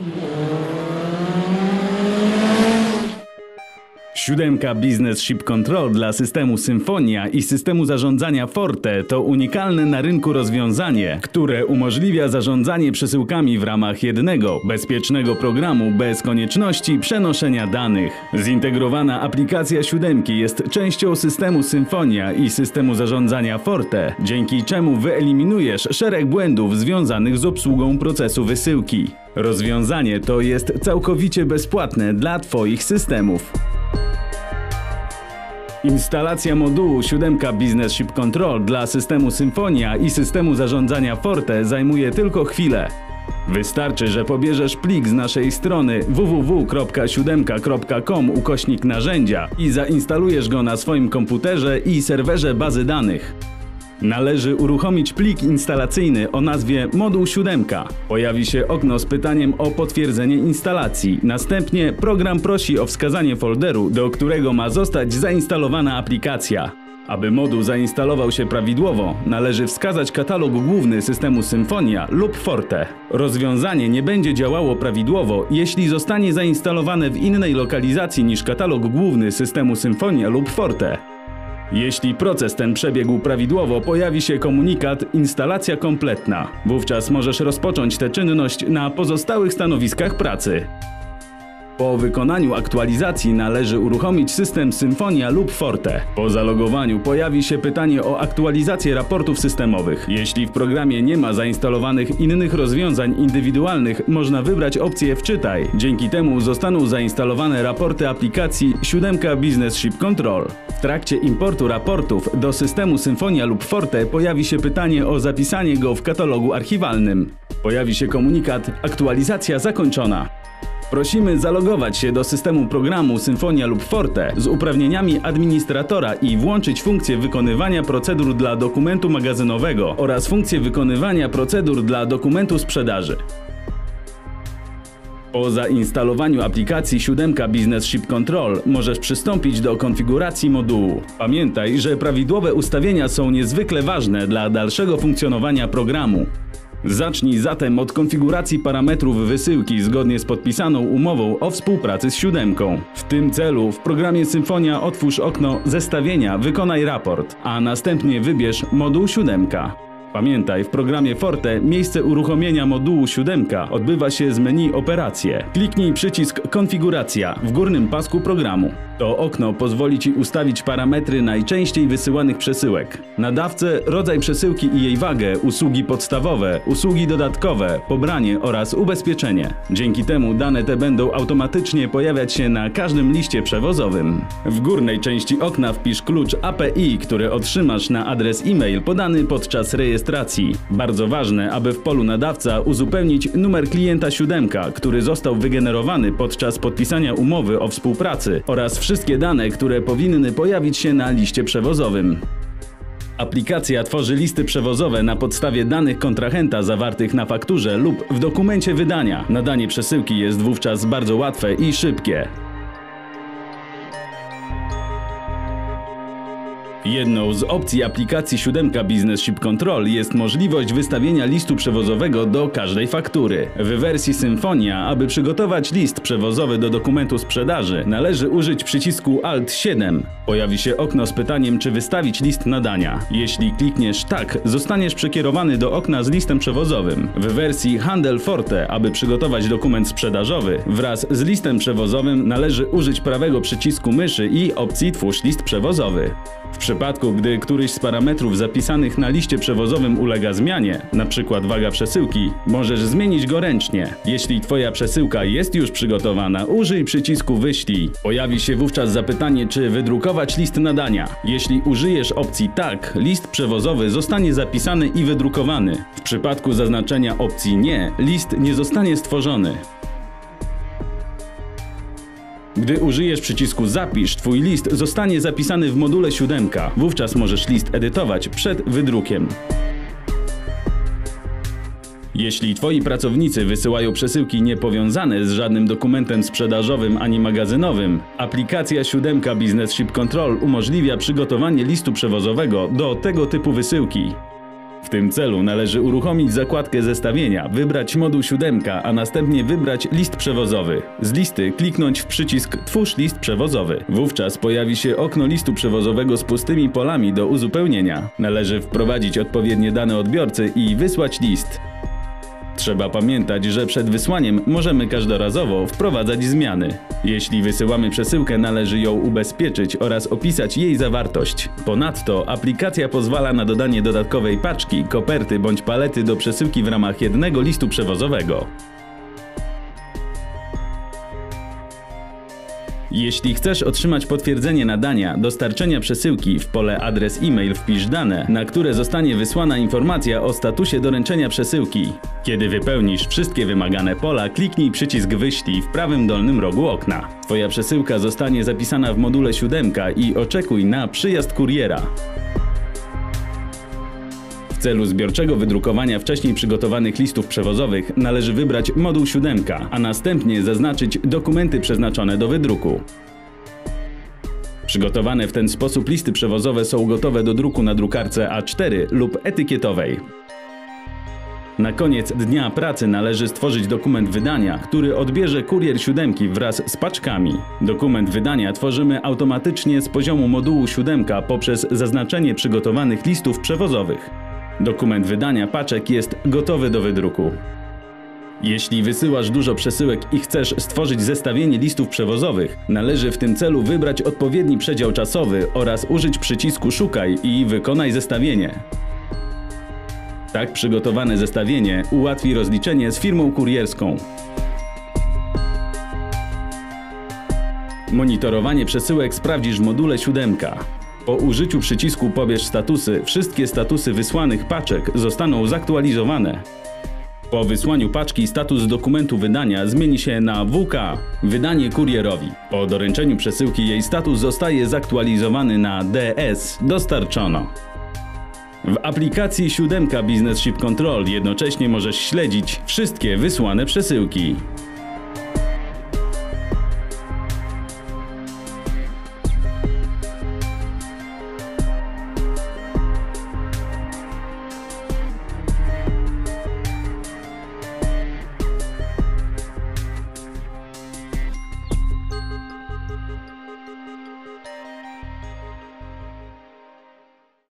Thank you. Siódemka Business Ship Control dla systemu Symfonia i systemu zarządzania Forte to unikalne na rynku rozwiązanie, które umożliwia zarządzanie przesyłkami w ramach jednego, bezpiecznego programu bez konieczności przenoszenia danych. Zintegrowana aplikacja siódemki jest częścią systemu Symfonia i systemu zarządzania Forte, dzięki czemu wyeliminujesz szereg błędów związanych z obsługą procesu wysyłki. Rozwiązanie to jest całkowicie bezpłatne dla Twoich systemów. Instalacja modułu 7 Business Ship Control dla systemu Symfonia i systemu zarządzania Forte zajmuje tylko chwilę. Wystarczy, że pobierzesz plik z naszej strony www.7.com ukośnik narzędzia i zainstalujesz go na swoim komputerze i serwerze bazy danych. Należy uruchomić plik instalacyjny o nazwie moduł 7. Pojawi się okno z pytaniem o potwierdzenie instalacji. Następnie program prosi o wskazanie folderu, do którego ma zostać zainstalowana aplikacja. Aby moduł zainstalował się prawidłowo, należy wskazać katalog główny systemu Symfonia lub Forte. Rozwiązanie nie będzie działało prawidłowo, jeśli zostanie zainstalowane w innej lokalizacji niż katalog główny systemu Symfonia lub Forte. Jeśli proces ten przebiegł prawidłowo, pojawi się komunikat instalacja kompletna. Wówczas możesz rozpocząć tę czynność na pozostałych stanowiskach pracy. Po wykonaniu aktualizacji należy uruchomić system Symfonia lub Forte. Po zalogowaniu pojawi się pytanie o aktualizację raportów systemowych. Jeśli w programie nie ma zainstalowanych innych rozwiązań indywidualnych, można wybrać opcję Wczytaj. Dzięki temu zostaną zainstalowane raporty aplikacji 7 Business Ship Control. W trakcie importu raportów do systemu Symfonia lub Forte pojawi się pytanie o zapisanie go w katalogu archiwalnym. Pojawi się komunikat Aktualizacja zakończona. Prosimy zalogować się do systemu programu Symfonia lub Forte z uprawnieniami administratora i włączyć funkcję wykonywania procedur dla dokumentu magazynowego oraz funkcję wykonywania procedur dla dokumentu sprzedaży. Po zainstalowaniu aplikacji 7 Business Ship Control możesz przystąpić do konfiguracji modułu. Pamiętaj, że prawidłowe ustawienia są niezwykle ważne dla dalszego funkcjonowania programu. Zacznij zatem od konfiguracji parametrów wysyłki zgodnie z podpisaną umową o współpracy z siódemką. W tym celu w programie Symfonia otwórz okno Zestawienia, wykonaj raport, a następnie wybierz moduł siódemka. Pamiętaj, w programie Forte miejsce uruchomienia modułu 7 odbywa się z menu Operacje. Kliknij przycisk Konfiguracja w górnym pasku programu. To okno pozwoli Ci ustawić parametry najczęściej wysyłanych przesyłek. Nadawcę, rodzaj przesyłki i jej wagę, usługi podstawowe, usługi dodatkowe, pobranie oraz ubezpieczenie. Dzięki temu dane te będą automatycznie pojawiać się na każdym liście przewozowym. W górnej części okna wpisz klucz API, który otrzymasz na adres e-mail podany podczas rejestracji. Bardzo ważne, aby w polu nadawca uzupełnić numer klienta 7, który został wygenerowany podczas podpisania umowy o współpracy oraz wszystkie dane, które powinny pojawić się na liście przewozowym. Aplikacja tworzy listy przewozowe na podstawie danych kontrahenta zawartych na fakturze lub w dokumencie wydania. Nadanie przesyłki jest wówczas bardzo łatwe i szybkie. Jedną z opcji aplikacji 7 Business Ship Control jest możliwość wystawienia listu przewozowego do każdej faktury. W wersji Symfonia, aby przygotować list przewozowy do dokumentu sprzedaży, należy użyć przycisku Alt 7. Pojawi się okno z pytaniem, czy wystawić list nadania. Jeśli klikniesz tak, zostaniesz przekierowany do okna z listem przewozowym. W wersji Handel Forte, aby przygotować dokument sprzedażowy, wraz z listem przewozowym należy użyć prawego przycisku myszy i opcji Twórz list przewozowy. W przypadku, gdy któryś z parametrów zapisanych na liście przewozowym ulega zmianie, np. waga przesyłki, możesz zmienić go ręcznie. Jeśli Twoja przesyłka jest już przygotowana, użyj przycisku Wyślij. Pojawi się wówczas zapytanie, czy wydrukować list nadania. Jeśli użyjesz opcji Tak, list przewozowy zostanie zapisany i wydrukowany. W przypadku zaznaczenia opcji Nie, list nie zostanie stworzony. Gdy użyjesz przycisku Zapisz, Twój list zostanie zapisany w module 7. Wówczas możesz list edytować przed wydrukiem. Jeśli Twoi pracownicy wysyłają przesyłki niepowiązane z żadnym dokumentem sprzedażowym ani magazynowym, aplikacja 7 Business Ship Control umożliwia przygotowanie listu przewozowego do tego typu wysyłki. W tym celu należy uruchomić zakładkę zestawienia, wybrać moduł 7, a następnie wybrać list przewozowy. Z listy kliknąć w przycisk Twórz list przewozowy. Wówczas pojawi się okno listu przewozowego z pustymi polami do uzupełnienia. Należy wprowadzić odpowiednie dane odbiorcy i wysłać list. Trzeba pamiętać, że przed wysłaniem możemy każdorazowo wprowadzać zmiany. Jeśli wysyłamy przesyłkę, należy ją ubezpieczyć oraz opisać jej zawartość. Ponadto aplikacja pozwala na dodanie dodatkowej paczki, koperty bądź palety do przesyłki w ramach jednego listu przewozowego. Jeśli chcesz otrzymać potwierdzenie nadania dostarczenia przesyłki, w pole adres e-mail wpisz dane, na które zostanie wysłana informacja o statusie doręczenia przesyłki. Kiedy wypełnisz wszystkie wymagane pola, kliknij przycisk Wyślij w prawym dolnym rogu okna. Twoja przesyłka zostanie zapisana w module 7 i oczekuj na przyjazd kuriera. Celu zbiorczego wydrukowania wcześniej przygotowanych listów przewozowych należy wybrać moduł 7, a następnie zaznaczyć dokumenty przeznaczone do wydruku. Przygotowane w ten sposób listy przewozowe są gotowe do druku na drukarce A4 lub etykietowej. Na koniec dnia pracy należy stworzyć dokument wydania, który odbierze kurier siódemki wraz z paczkami. Dokument wydania tworzymy automatycznie z poziomu modułu 7 poprzez zaznaczenie przygotowanych listów przewozowych. Dokument wydania paczek jest gotowy do wydruku. Jeśli wysyłasz dużo przesyłek i chcesz stworzyć zestawienie listów przewozowych, należy w tym celu wybrać odpowiedni przedział czasowy oraz użyć przycisku Szukaj i wykonaj zestawienie. Tak przygotowane zestawienie ułatwi rozliczenie z firmą kurierską. Monitorowanie przesyłek sprawdzisz w module 7. Po użyciu przycisku Pobierz statusy, wszystkie statusy wysłanych paczek zostaną zaktualizowane. Po wysłaniu paczki status dokumentu wydania zmieni się na WK wydanie kurierowi. Po doręczeniu przesyłki jej status zostaje zaktualizowany na DS dostarczono. W aplikacji 7 Business Ship Control jednocześnie możesz śledzić wszystkie wysłane przesyłki.